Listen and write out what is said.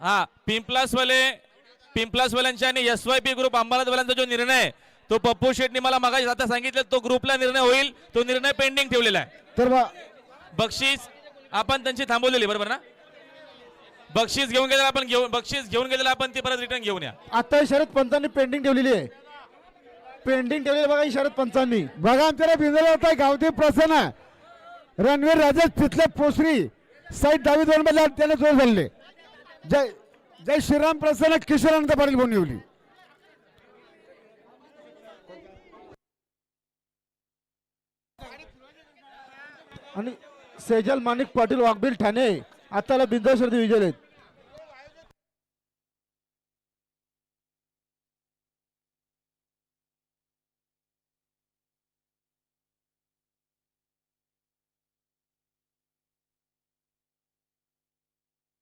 हा पिंपलासवाले पिंपलासवाल्यांच्या आणि एस वाय पी ग्रुप अंबालादवाल्यांचा जो निर्णय तो पप्पू शेटनी मला मागाशी आता सांगितलं तो ग्रुपला निर्णय होईल तो निर्णय पेंडिंग ठेवलेला आहे. तर बा बक्षीस आपण त्यांची थांबवलेली बरोबर ना? बक्षीस घेऊन गेलेला आपण घेऊन बक्षीस घेऊन गेलेला आपण ती परत रिटर्न घेऊन या. आता ही शरद पंचांनी पेंडिंग ठेवलेली आहे. पेंडिंग ठेवलेली बघा ही शरद पंचांनी. बघा आमच्याला बिंदल होता गावठी प्रसन्न रणवीर राजेश तिथले पोसरी साईड डावी दोन मध्ये त्याने जोर झाले जय जय श्रीराम प्रसन्न किशोरानंद पाटील बोनिवली आणि सेजल माणिक पाटील वाघबील ठाणे आताला बिंदू शर्दी विजय आहेत